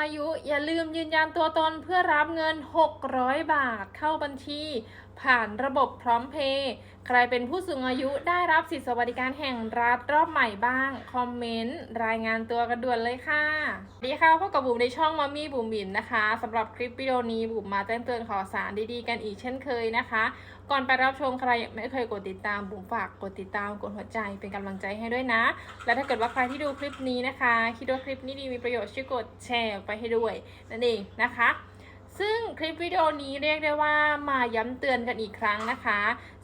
อายุ อย่าลืมยืนยันตัวตนเพื่อรับเงิน 600 บาทเข้าบัญชี ผ่านระบบพร้อมเพย์ใครเป็นผู้สูงอายุได้รับสิทธิสวัสดิการแห่งรัฐรอบใหม่บ้าง คอมเมนต์ รายงานตัวกันด่วนเลยค่ะสวัสดีค่ะพบกับบุ๋มในช่องมามี่บุ๋มบิ๋มนะคะสำหรับคลิปวิดีโอนี้บุ๋มมาแจ้งเตือนข่าวสารดีๆ กันอีกเช่นเคยนะคะ ก่อนไปรับชมใครยังไม่เคยกดติดตามบุ๋มฝากกดติดตามกดหัวใจเป็นกำลังใจให้ด้วยนะ และถ้าเกิดว่าใครที่ดูคลิปนี้นะคะ คิดว่าคลิปนี้ดีมีประโยชน์ช่วยกดแชร์ไปให้ด้วยนั่นเองนะคะ ซึ่งคลิปวิดีโอนี้เรียกได้ว่ามาย้ำเตือนกันอีกครั้งนะคะ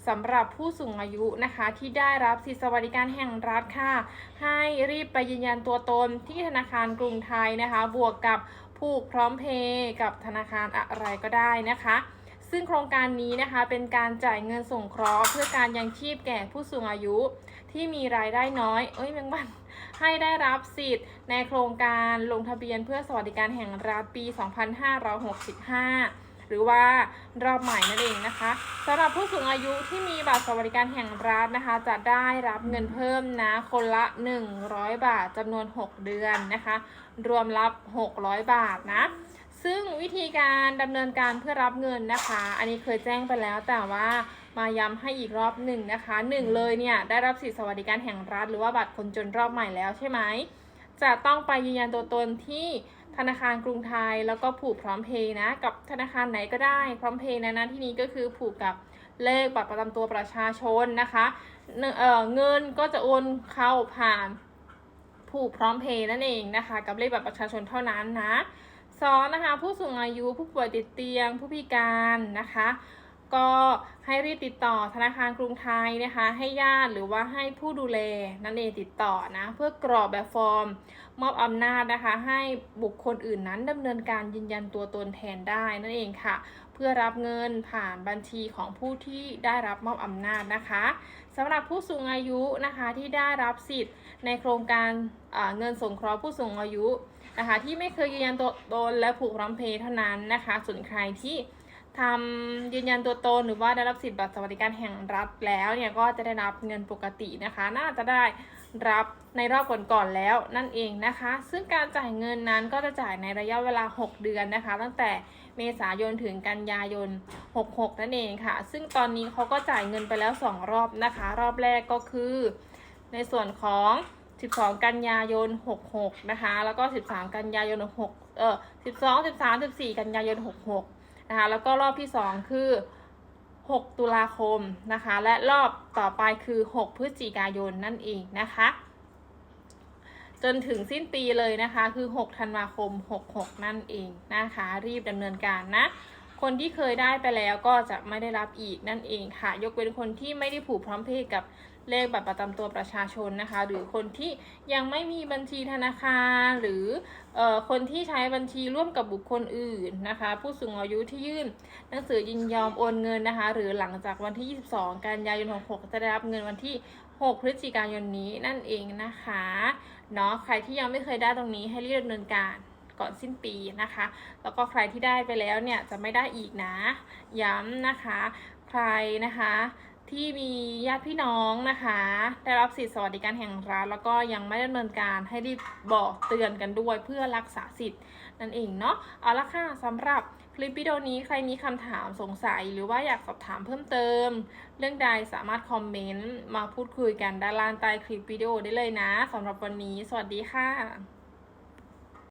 สำหรับผู้สูงอายุนะคะที่ได้รับสิทธิสวัสดิการแห่งรัฐค่ะ ให้รีบไปยืนยันตัวตนที่ธนาคารกรุงไทยนะคะ บวกกับผูกพร้อมเพย์กับธนาคารอะไรก็ได้นะคะ ซึ่งโครงการนี้นะคะเป็นการจ่ายเงินส่งเคราะห์เพื่อการยังชีพแก่ผู้สูงอายุที่มีรายได้น้อย เอ้ยแมงวันให้ได้รับสิทธิ์ในโครงการลงทะเบียนเพื่อสวัสดิการแห่งรัฐปี 2565 หรือว่ารอบใหม่นั่นเองนะคะสำหรับผู้สูงอายุที่มีบัตรสวัสดิการแห่งรัฐนะคะ จะได้รับเงินเพิ่มนะคนละ 100 บาทจำนวน 6 เดือนนะคะ รวมรับ 600 บาทนะ ซึ่งวิธีการดำเนินการเพื่อรับเงินนะคะ อันนี้เคยแจ้งไปแล้วแต่ว่ามาย้ำให้อีกรอบหนึ่งนะคะหนึ่งเลยเนี่ยได้รับสิทธิสวัสดิการแห่งรัฐ หรือว่าบัตรคนจนรอบใหม่แล้วใช่ไหมจะต้องไปยืนยันตัวตนที่ธนาคารกรุงไทยแล้วก็ผูกพร้อมเพย์นะ กับธนาคารไหนก็ได้พร้อมเพย์นะนะที่นี้ก็คือผูกกับเลขบัตรประจำตัวประชาชนนะคะเเเงินก็จะโอนเข้าผ่านผูกพร้อมเพย์นั่นเองนะคะ กับเลขบัตรประชาชนเท่านั้นนะ สองนะคะผู้สูงอายุผู้ป่วยติดเตียง ผู้พิการนะคะ ก็ให้รีบติดต่อธนาคารกรุงไทยนะคะ ให้ญาติหรือว่าให้ผู้ดูแลนั่นเองติดต่อนะเพื่อกรอกแบบฟอร์มมอบอำนาจนะคะ ให้บุคคลอื่นนั้นดำเนินการยืนยันตัวตนแทนได้นั่นเองค่ะ เพื่อรับเงินผ่านบัญชีของผู้ที่ได้รับมอบอำนาจนะคะสำหรับผู้สูงอายุนะคะที่ได้รับสิทธิ์ในโครงการเงินสงเคราะห์ผู้สูงอายุ นะคะ ที่ไม่เคยยืนยันตัวตนและผูกพร้อมเพย์เท่านั้นนะคะ ส่วนใครที่ทำยืนยันตัวตนหรือว่าได้รับสิทธิ์บัตรสวัสดิการแห่งรัฐแล้วเนี่ยก็จะได้รับเงินปกตินะคะ น่าจะได้รับในรอบก่อนๆแล้วนั่นเองนะคะ ซึ่งการจ่ายเงินนั้นก็จะจ่ายในระยะเวลา 6 เดือนนะคะ ตั้งแต่เมษายนถึงกันยายน 66 นั่นเองค่ะ ซึ่งตอนนี้เขาก็จ่ายเงินไปแล้ว 2 รอบนะคะ รอบแรกก็คือ ในส่วนของ 12 กันยายน 66 นะคะ แล้วก็ 13 กันยายน 6 เออ12 13 14 กันยายน 66 นะคะ แล้วก็รอบที่ 2 คือ 6 ตุลาคมนะคะ และรอบต่อไปคือ 6 พฤศจิกายนนั่นเองนะคะ จนถึงสิ้นปีเลยนะคะ คือ 6 ธันวาคม 66 นั่นเองนะคะ รีบดำเนินการนะ คนที่เคยได้ไปแล้วก็จะไม่ได้รับอีกนั่นเองค่ะ ยกเว้นคนที่ไม่ได้ผูกพร้อมเพย์กับเลขบัตรประจำตัวประชาชนนะคะ หรือคนที่ยังไม่มีบัญชีธนาคาร หรือออคนที่ใช้บัญชีร่วมกับบุคคลอื่นนะคะ ผู้สูงอายุที่ยื่น หนังสือยินยอมโอนเงินนะคะ หรือหลังจากวันที่ 22 กันยายน 66 จะได้รับเงินวันที่ 6 พฤศจิกายนนี้นั่นเองนะคะเนาะใครที่ยังไม่เคยได้ตรงนี้ให้รีบดำเนินการ ก่อนสิ้นปีนะคะ แล้วก็ใครที่ได้ไปแล้วเนี่ยจะไม่ได้อีกนะ ย้ำนะคะ ใครนะคะที่มีญาติพี่น้องนะคะ ได้รับสิทธิสวัสดิการแห่งรัฐแล้วก็ยังไม่ดำเนินการให้รีบบอกเตือนกันด้วยเพื่อรักษาสิทธิ์นั่นเองเนาะเอาละค่ะสำหรับคลิปวิดีโอนี้ใครมีคำถามสงสัยหรือว่าอยากสอบถามเพิ่มเติม เรื่องใดสามารถคอมเมนต์มาพูดคุยกันด้านล่างใต้คลิปวิดีโอได้เลยนะสำหรับวันนี้ สวัสดีค่ะ